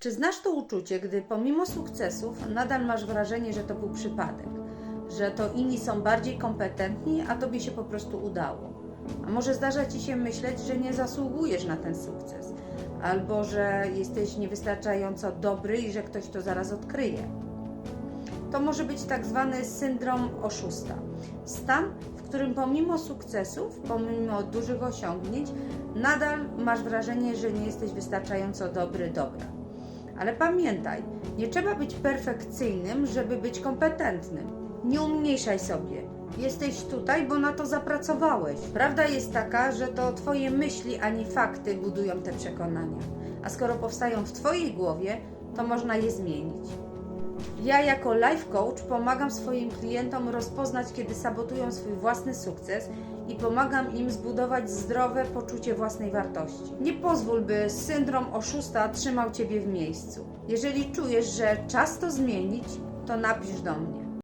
Czy znasz to uczucie, gdy pomimo sukcesów nadal masz wrażenie, że to był przypadek? Że to inni są bardziej kompetentni, a tobie się po prostu udało? A może zdarza ci się myśleć, że nie zasługujesz na ten sukces? Albo że jesteś niewystarczająco dobry i że ktoś to zaraz odkryje? To może być tak zwany syndrom oszusta. Stan, w którym pomimo sukcesów, pomimo dużych osiągnięć, nadal masz wrażenie, że nie jesteś wystarczająco dobry, dobra. Ale pamiętaj, nie trzeba być perfekcyjnym, żeby być kompetentnym. Nie umniejszaj sobie. Jesteś tutaj, bo na to zapracowałeś. Prawda jest taka, że to Twoje myśli, a nie fakty budują te przekonania. A skoro powstają w Twojej głowie, to można je zmienić. Ja jako life coach pomagam swoim klientom rozpoznać, kiedy sabotują swój własny sukces i pomagam im zbudować zdrowe poczucie własnej wartości. Nie pozwól, by syndrom oszusta trzymał Ciebie w miejscu. Jeżeli czujesz, że czas to zmienić, to napisz do mnie.